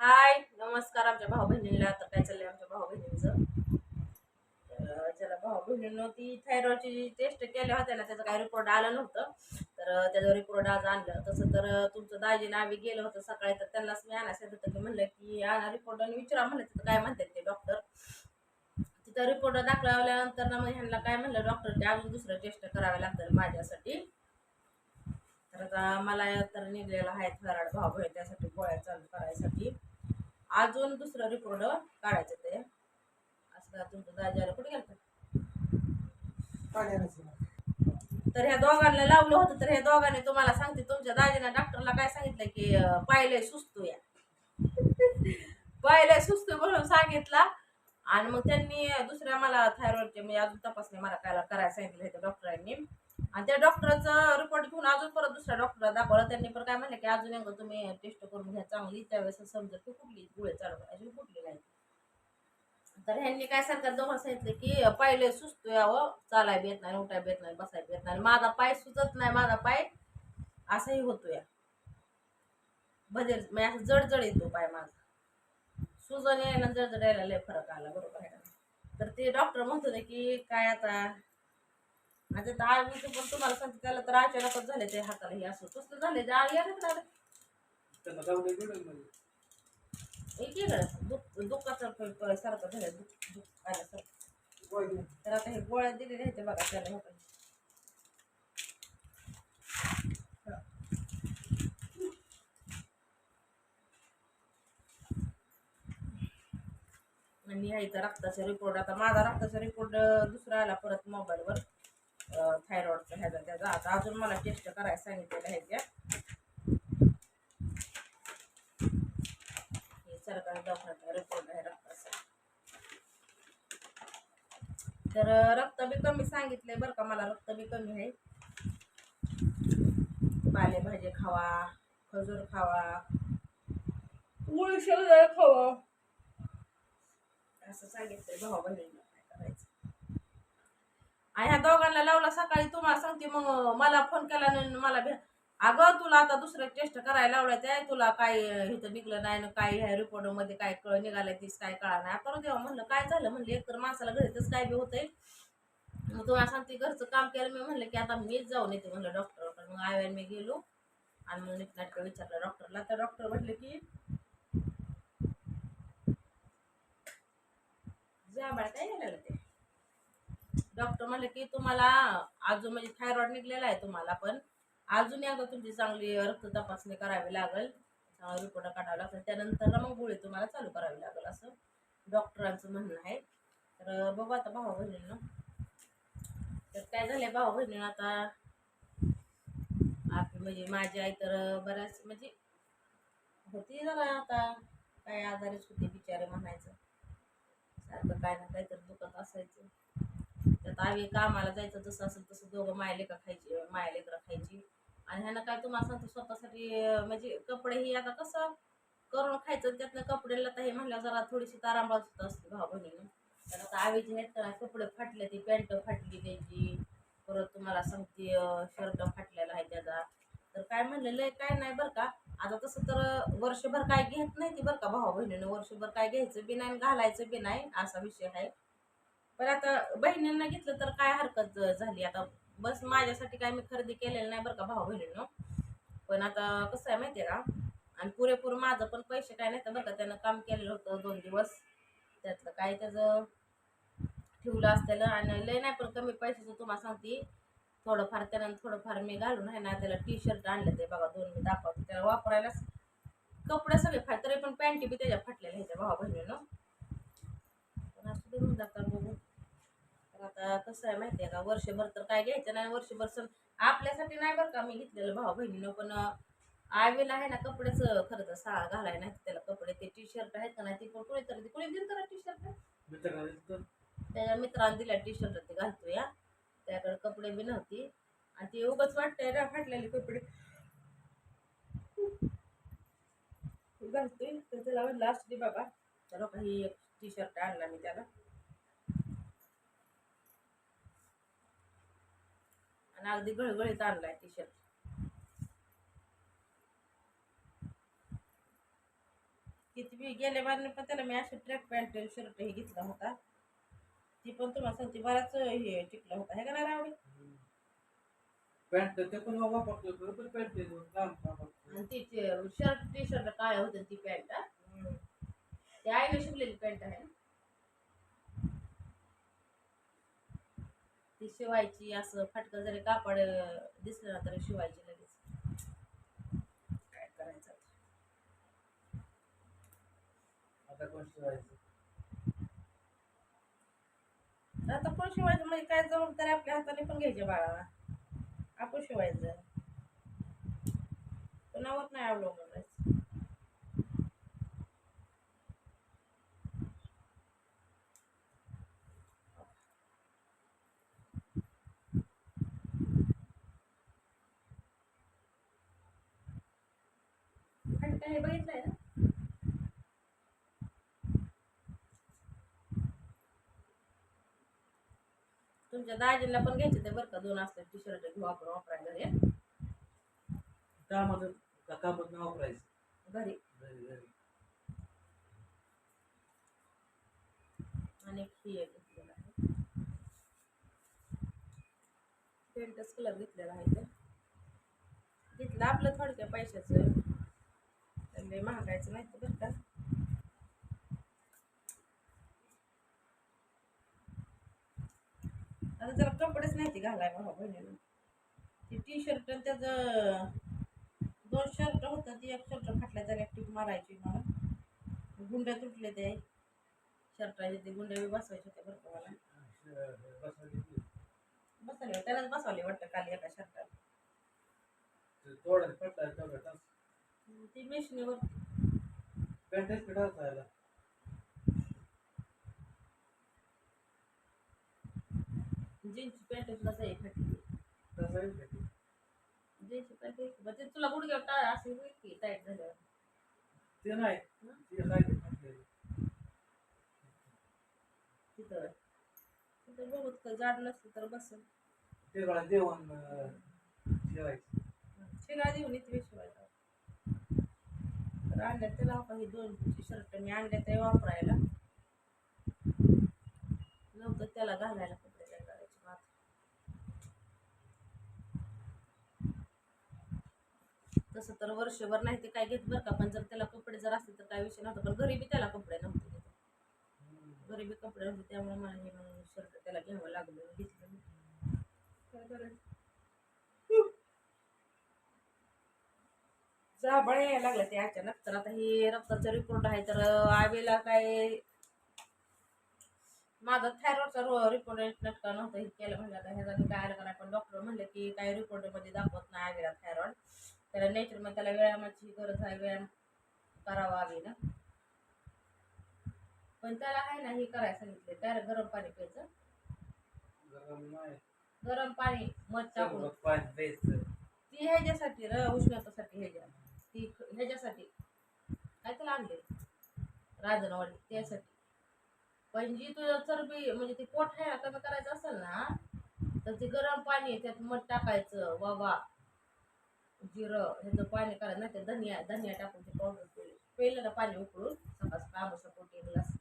हाय नमस्कार आमच्या भाऊ बहिणीला तर काय चाललंय आमच्या भाऊ बहिणींचं तर ज्याला भाऊ बहिणीनं ती थायरॉइडची जी टेस्ट केल्या होत्या ना त्याचा काही रिपोर्ट आला नव्हतं. तर त्याचा रिपोर्ट आज आणलं. तसं तर तुमचं दाजीला आम्ही गेलं होतं सकाळी तर त्यांनाच मी आणायचं होतं. की म्हणलं की आणा रिपोर्ट आणि विचारा म्हणलं तिथं काय म्हणतात ते डॉक्टर तिथं रिपोर्ट दाखवल्यानंतर ना मग ह्यांना काय म्हणलं डॉक्टर ते अजून दुसरं टेस्ट करावे लागतं माझ्यासाठी. तर आता मला तर निघलेला आहे थराड भाऊ बहीण त्यासाठी गोळ्या चालू करायसाठी. अजून दुसरं रिपोर्ट काढायचं ते. असं का तुमचं दाजाला कुठे गेलं तर ह्या दोघांना लावलं होतं तर ह्या दोघांनी तुम्हाला सांगते तुमच्या दाजीनं डॉक्टरला काय सांगितलं की अं, सुचतो या. पायलंय सुचतो म्हणून सांगितला. आणि मग त्यांनी दुसऱ्या मला थायरॉइडचे म्हणजे अजून तपासणी मला काय करायला सांगितलं होतं डॉक्टरांनी आणि त्या डॉक्टरचं रिपोर्ट घेऊन अजून परत दुसऱ्या डॉक्टरला दाखवलं. त्यांनी पण काय म्हणलं की अजून एकदा तुम्ही टेस्ट करून घ्या चांगली. त्यावेळेस समजत की कुठली गुळे चालू करायची कुठली नाही. तर ह्यांनी काय सरकार दोघं सांगितलं की पायले सुचतो यावं. चालाय येत नाही उठाय येत नाही बसाय येत नाही. माझा पाय सुचत नाही माझा पाय असंही होतो या बदल म्हणजे असं जडजड येतो पाय माझा. सुजन यायला जडजड यायला लय फरक आला बरोबर आहे तर ते डॉक्टर म्हणत होते की काय आता तर पण तुम्हाला सांगते त्याला तर अचानकच झाले ते हाताला हे असं. कसलं झाले ते ना दुःख दुःखाचं प- प- सारखं झालं दुःख दुःख आल्यासारखं. तर आता हे गोळ्या दिलेले आहेत ते बघा त्याला हे पण. आणि रक्ताचा रिपोर्ट आता माझा रक्ताचा रिपोर्ट दुसरा आला परत मोबाईलवर थायरॉइडचा ह्याचा त्याचा. आता अजून मला टेस्ट करायला सांगितलेलं आहे त्या हे सरकारी दवाखान्याचा रिपोर्ट आहे रक्ताचा. तर रक्त बी कमी सांगितलंय बरं का मला. रक्त बी कमी आहे. पालेभाजी खावा खजूर खावा. गुळ शेवया खावा. असं सांगितलंय भाऊ करायचं आणि ह्या दोघांना लावला सकाळी तुम्हाला सांगते मग मला फोन केला नाही मला भे अगं तुला आता दुसरं टेस्ट करायला लावलाय ते तुला काय इथं निघलं नाही ना काय ह्या रिपोर्टमध्ये काय कळ निघालंय तीच काय कळा नाही. आता देवा म्हणलं काय झालं? म्हणलं एकतर माणसाला घरीतच काय बी होतंय. मग तुम्हाला सांगते घरचं काम केलं मी म्हणलं की आता मीच जाऊन येते म्हणलं डॉक्टर मग आव्यान मी गेलो आणि मग नीटनाटकं विचारलं डॉक्टरला तर डॉक्टर म्हटले की जा बाळ काय झालं ते? डॉक्टर म्हणले की तुम्हाला अजून म्हणजे थायरॉइड निघलेला आहे तुम्हाला पण. अजून अगं तुमची चांगली रक्त तपासणी करावी लागेल. रिपोर्ट काढावा लागेल. त्यानंतर मग गोळी तुम्हाला चालू करावी लागेल असं डॉक्टरांचं म्हणणं आहे. तर बघू आता भाऊ बहिणींना. तर काय झालंय भाऊ बहिणीनं आता? आपली म्हणजे माझी आई तर बऱ्याच म्हणजे होती जरा आता. काय आजारीच होती बिचारे म्हणायचं. सारखं काय ना काहीतरी दुखत असायचं. त्यात आम्ही कामाला जायचं जसं असेल तसं दोघं माया लेकरं खायची माया लेकरं खायची. आणि ह्यानं काय तुम्हाला सांगतो स्वतःसाठी म्हणजे कपडे ही आता कसं करून खायचं त्यातनं कपडे लता हे म्हणलं जरा थोडीशी तारांबाज होत असते भाऊ बहिणीनं. तर आता आवीचे आहेत कपडे फाटले ती पॅन्ट फाटली त्याची. परत तुम्हाला सांगते शर्ट फाटलेला आहे त्याचा. तर काय म्हणलेलं आहे काय नाही बरं का. आता तसं तर वर्षभर काय घेत नाही ती बरं का भाऊ बहिणीनं. वर्षभर काय घ्यायचं बी नाही आणि घालायचं बी नाही असा विषय आहे. पण आता बहिणींना घेतलं तर काय हरकत झाली? आता बस माझ्यासाठी काय मी खरेदी केलेलं नाही बरं का भाऊ बहिणीनं. पण आता कसं आहे माहिती आहे का? आणि पुरेपूर माझं पण पैसे काय नाही तर बरं का? त्यानं काम केलेलं होतं दोन दिवस. त्यातलं काय त्याचं ठेवलं असतेलं आणि लय नाही पण कमी पैशाचं तुम्हाला सांगते. थोडंफार त्यानं थोडंफार मी घालून आहे ना त्याला टी शर्ट आणलं ते बघा दोन मी दाखवते. त्याला वापरायला कपडे सगळे फाट तरी पण पॅन्टी बी त्याच्या फाटलेल्या ह्याच्या भावा बहिणीनं. पण असं देऊन जातात बघू. आता कसं आहे माहिती आहे का वर्षभर तर काय घ्यायचं नाही वर्षभर सण आपल्यासाठी नाही बरं का. मी घेतलेलं भाऊ बहिणीनं पण आवीला आहे ना कपडेच खरं तर सा घालाय नाही त्याला कपडे. ते टी शर्ट आहेत का नाही ते पण कोणी तर कोणी दिलं तर टी शर्ट त्याच्या मित्रांनी दिल्या टी शर्ट ते घालतो या त्याकडे कपडे बी नव्हती. आणि ती उगाच वाटतंय ना फाटलेले कपडे. घालतोय तर त्याला म्हणलं असू दे बाबा. तर काही टी शर्ट आणला मी त्याला. आणि अगदी गळगळीत आणलाय टी शर्ट किती गेल्या बारने पण त्याला मी अशी ट्रॅक पॅन्ट शर्ट हे घेतला होता. ती पण तुम्हाला सांगते बराच हे टिकला होता. हे का नाही रावडी पॅन्ट ते पण वापरतो बरोबर पॅन्ट आणि ती शर्ट टी शर्ट काय होते ती पॅन्ट ती आईने शिवलेली पॅन्ट आहे ना? ती शिवायची असं फाटकं जरी कापड दिसलं ना तरी शिवायची लगेच. काय करायचं आता? कोण शिवायचं? आता कोण शिवायचं? म्हणजे काय जबाबदारी आपल्या हाताने पण घ्यायची बाळा आपण शिवायचं. कोणावर नाही अवलंबून राहायचं आणि काय हे बघितलंय ना तुमच्या दाजीला पण घ्यायचे ते बरं का? दोन असले टी शर्ट घेऊ आपण वापरायला घरी. कामाचं का कामात वापरायचं? घरी. घरी घरी. आणि ही एक घेतलेला आहे. पेंटच कलर घेतलेला आहे ते. घेतलं आपलं थोडक्या पैशाचं. लय महागायचं नाही तर बरं का? आता जरा कपडेच नाही ते घालाय भाऊ बहिणीला. ते टी शर्ट आणि त्याचं दोन शर्ट होतं ती एक शर्ट फाटल्या त्याला एक टीप मारायची मला गुंड्या तुटले ते. शर्टाचे ते गुंडे बी बसवायचे होते बरं का मला. बसवले त्यालाच बसवले वाटतं काल एका शर्टात ती मिशनीवर जीन्सची पॅन्ट कसं आहे फाटली? जीन्सची पॅन्ट तुला गुडघ्यावर टाळ असे होईल की टाईट झाल्यावर? ते नाही? ते साईड फाटलेली. तिथं तिथं जाड नसतं तर बसल. ते बघा जेवण अं, जेवायचं शिगा देऊन इथे शिवायला तर आणल्या त्याला दोन शर्ट मी आणले ते वापरायला. नव्हतं त्याला घालायला कपडे काय करायचे मग आता. तसं तर वर्षभर नाही ते काय घेत बरं का पण जर त्याला कपडे जर असले तर काय विषय नव्हता पण घरी बी त्याला कपडे नव्हते. हम्म. घरी बी कपडे नव्हते त्यामुळे मला हे मग शर्ट त्याला घ्यावं लागलं घेतलं जांभळे यायला लागलं ते अचानक तर आता हे रक्ताचा रिपोर्ट आहे तर आवेला काय माझा थायरॉइडचा रिपोर्ट नटका नव्हता हे केलं म्हणलं आता ह्याचा काय आलं का नाही पण डॉक्टर म्हणले की काही रिपोर्टमध्ये दाखवत नाही आवेला थायरॉइड त्याला नेचरमध्ये त्याला व्यायामाची गरज आहे व्यायाम करावा आवेला पण त्याला आहे ना हे करायला सांगितले. त्याला गरम पाणी प्यायचं. गरम पाणी मध टाकून. ती ह्याच्यासाठी र उष्णतेसाठी ह्याच्या. ती ह्याच्यासाठी. काय त्याला आणले? राजनवाडी त्यासाठी. पण जी तुझं चरबी म्हणजे ती पोट आहे ना कमी करायचं असेल ना तर ते गरम पाणी त्यात मध टाकायचं वावा. जिरं ह्याचं पाणी करायचं नाही तर धनिया धनिया टाकून ते पावडर ना पाणी उकळून सकाळ कामोसा पोटी ग्लास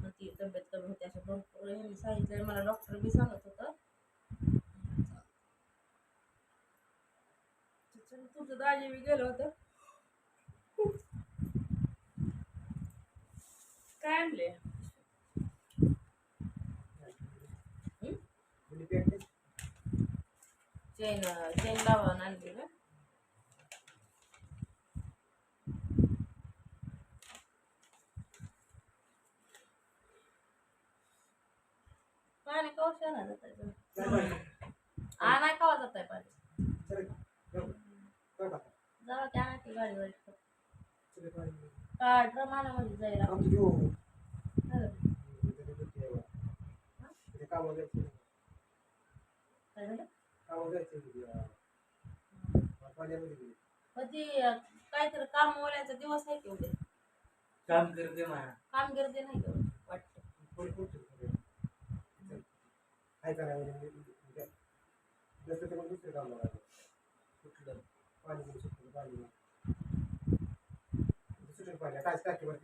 मग ती तब्येत कमी होते असे भरपूर ह्यांनी सांगितलं मला डॉक्टर बी सांगत होतं. तुझं दाजी बी गेलं होतं. काय आणले? चेन चेन लावून आणली ना. पाणी कवा शहरात जात आहे काय माहिती? आ नाही कवा जात आहे चल, जाऊ. की आणा गाडीवर चल, पाणी. का ड्रम आणा म्हणजे जायला ती अं, काहीतरी काम वाल्याचा दिवस आहे की उद्या काम करते काम गर्दी नाही का वाटतं कोण कुठे चल. काय करावं म्हणजे जसं ते मग दुसरं काम बघायचं. कुठलं? पाणी घेऊ शकतो, पाणी घेऊ. दुसरं काय टाकीवरती